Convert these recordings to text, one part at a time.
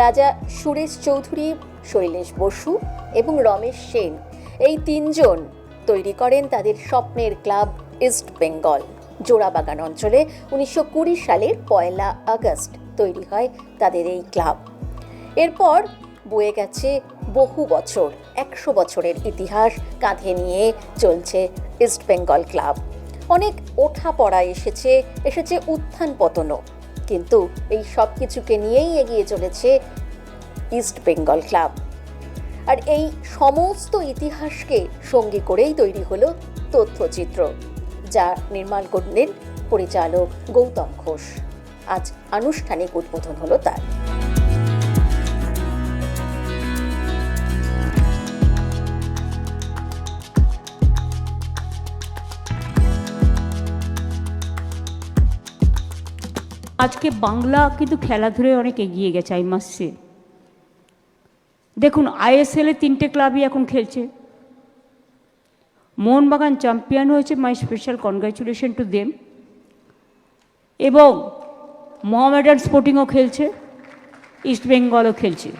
রাজা সুরেশ চৌধুরী, শৈলেশ বসু এবং রমেশ সেন এই তিনজন তৈরি করেন তাদের স্বপ্নের ক্লাব ইস্ট বেঙ্গল। জোড়াবাগান অঞ্চলে উনিশশো কুড়ি সালের পয়লা আগস্ট তৈরি হয় তাদের এই ক্লাব। এরপর বয়ে গেছে বহু বছর, একশো বছরের ইতিহাস কাঁধে নিয়ে চলছে ইস্ট বেঙ্গল ক্লাব। অনেক ওঠা পড়া এসেছে এসেছে উত্থান পতনও। কিন্তু এই সব কিছুকে নিয়েই এগিয়ে চলেছে ইস্ট বেঙ্গল ক্লাব আর এই সমস্ত ইতিহাসকে সঙ্গী করেই তৈরি হলো তথ্যচিত্র, যা নির্মাণ করলেন পরিচালক গৌতম ঘোষ। আজ আনুষ্ঠানিক উদ্বোধন হলো তার। আজকে বাংলা কিন্তু খেলাধুলায় অনেক এগিয়ে গেছে আই মাসে দেখুন আইএসএলে তিনটে ক্লাবই এখন খেলছে। মোহনবাগান চ্যাম্পিয়ন হয়েছে my special congratulation to them এবং মোহামেডান স্পোর্টিংও খেলছে ইস্ট বেঙ্গলও খেলছে।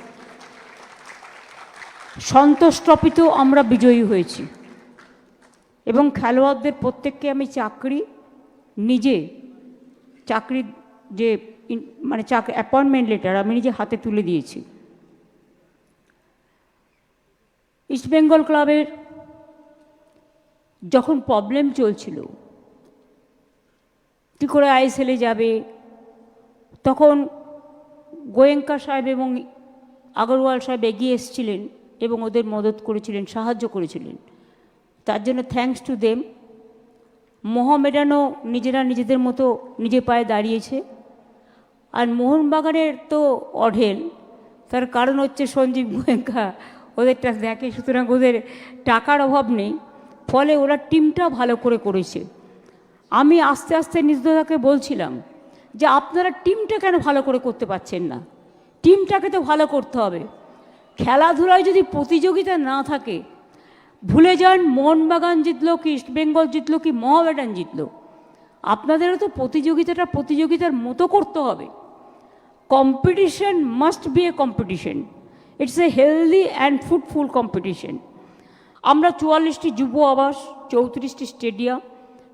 সন্তোষ ট্রফিতেও আমরা বিজয়ী হয়েছি। এবং খেলোয়াড়দের প্রত্যেককে আমি চাকরি, নিজে চাকরির যে মানে চাক অ্যাপয়েন্টমেন্ট লেটার আমি নিজে হাতে তুলে দিয়েছি। ইস্টবেঙ্গল ক্লাবের যখন প্রবলেম চলছিল কী করে আইএসএলে যাবে, তখন গোয়েঙ্কা সাহেব এবং আগরওয়াল সাহেব এগিয়ে এসেছিলেন এবং ওদের মদত করেছিলেন, সাহায্য করেছিলেন। তার জন্য থ্যাংকস টু দেম মোহামেডানও নিজেরা নিজেদের মতো নিজের পায়ে দাঁড়িয়েছে। আর মোহনবাগানের তো অঢেল। তার কারণ হচ্ছে সঞ্জীব গোয়েঙ্কা ওদেরটা দেখে, সুতরাং ওদের টাকার অভাব নেই। ফলে ওরা টিমটা ভালো করে করেছে। আমি আস্তে আস্তে নিজদাকে বলছিলাম যে, আপনারা টিমটা কেন ভালো করে করতে পারছেন না? টিমটাকে তো ভালো করতে হবে। খেলাধুলায় যদি প্রতিযোগিতা না থাকে, ভুলে যান মোহনবাগান জিতলো কি ইস্টবেঙ্গল জিতলো কি মোহামেডান জিতলো। আপনাদেরও তো প্রতিযোগিতাটা প্রতিযোগিতার মতো করতে হবে। Competition must be a competition it's a healthy and fruitful competition আমরা চুয়াল্লিশটি যুব আবাস, চৌত্রিশটি স্টেডিয়াম,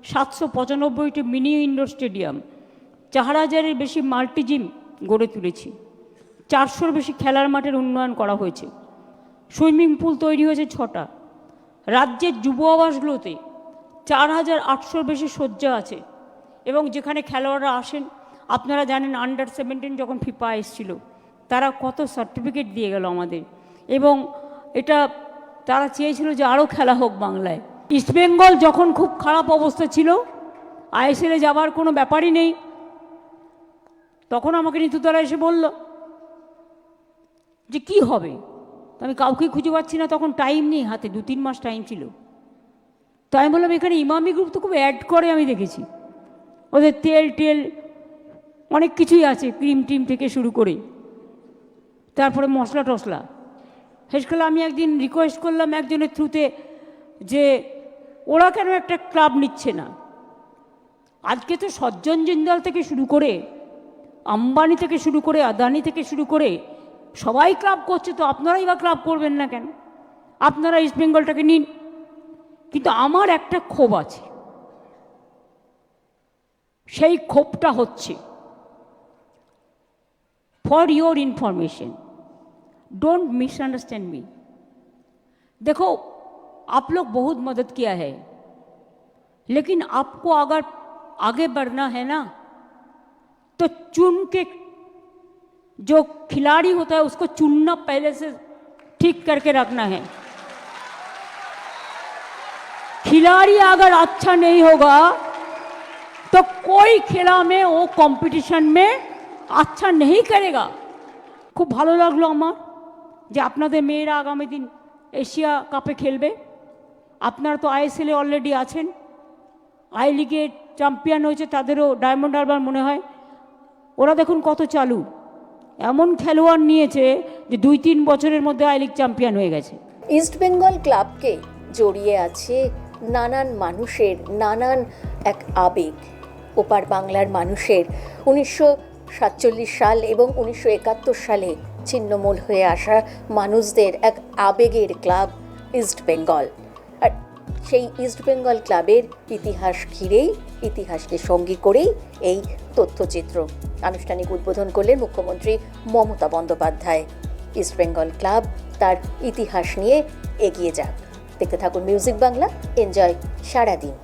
সাতশো পঁচানব্বইটি মিনি ইনডোর স্টেডিয়াম চার হাজারের বেশি মাল্টি জিম গড়ে তুলেছি। চারশোর বেশি খেলার মাঠের উন্নয়ন করা হয়েছে। সুইমিং পুল তৈরি হয়েছে ছটা। রাজ্যের যুব আবাসগুলোতে চার হাজার আটশোর বেশি শয্যা আছে এবং যেখানে খেলোয়াড়রা আসেন আপনারা জানেন আন্ডার সেভেন্টিন যখন ফিফা এসেছিল, তারা কত সার্টিফিকেট দিয়ে গেল আমাদের। এবং এটা তারা চেয়েছিল যে আরও খেলা হোক বাংলায়। ইস্টবেঙ্গল যখন খুব খারাপ অবস্থা ছিল আইএসএলে যাবার কোনো ব্যাপারই নেই। তখন আমাকে নিতুতলা এসে বলল যে কি হবে? আমি কাউকে খুঁজে পাচ্ছি না, তখন টাইম নেই হাতে, দু তিন মাস টাইম ছিল। তো আমি বললাম, এখানে ইমামি গ্রুপ তো খুব অ্যাড করে আমি দেখেছি। ওদের তেল টেল অনেক কিছুই আছে ক্রিম টিম থেকে শুরু করে। তারপরে মশলা টশলা শেষকালে আমি একদিন রিকোয়েস্ট করলাম একজনের থ্রুতে যে, ওরা কেন একটা ক্লাব নিচ্ছে না? আজকে তো সজ্জন জিন্দাল থেকে শুরু করে, আম্বানি থেকে শুরু করে, আদানি থেকে শুরু করে, সবাই ক্লাব করছে তো আপনারাই বা ক্লাব করবেন না কেন? আপনারা ইস্ট বেঙ্গলটাকে নিন। কিন্তু আমার একটা ক্ষোভ আছে। সেই ক্ষোভটা হচ্ছে for your information don't misunderstand me देखो, आप लोग बहुत मदद किया है। लेकिन आपको अगर आगे बढ़ना है ना तो चुन के जो खिलाड़ी होता है, उसको चुनना पहले से ठीक करके रखना है। खिलाड़ी अगर अच्छा नहीं होगा तो कोई खेला में, वो कंपटीशन में আচ্ছা নেই করেগা। খুব ভালো লাগল আমার যে আপনাদের মেয়েরা আগামী দিন এশিয়া কাপে খেলবে। আপনারা তো আইএসএলে অলরেডি আছেন। আই লিগে চ্যাম্পিয়ন হয়েছে তাদেরও ডায়মন্ড হারবার মনে হয়। ওরা দেখুন কত চালু। এমন খেলোয়াড় নিয়েছে যে দুই তিন বছরের মধ্যে আই লিগ চ্যাম্পিয়ন হয়ে গেছে। ইস্ট বেঙ্গল ক্লাবকে জড়িয়ে আছে নানান মানুষের নানান এক আবেগ। ওপার বাংলার মানুষের উনিশশো সাতচল্লিশ সাল এবং উনিশশো একাত্তর সালে ছিন্নমূল হয়ে আসা মানুষদের এক আবেগের ক্লাব, ইস্ট বেঙ্গল। আর সেই ইস্ট বেঙ্গল ক্লাবের ইতিহাস ঘিরেই, ইতিহাসকে সঙ্গী করেই এই তথ্যচিত্র আনুষ্ঠানিক উদ্বোধন করলেন মুখ্যমন্ত্রী মমতা বন্দ্যোপাধ্যায়। ইস্ট বেঙ্গল ক্লাব তার ইতিহাস নিয়ে এগিয়ে যাক। দেখতে থাকুন মিউজিক বাংলা, এনজয় সারাদিন।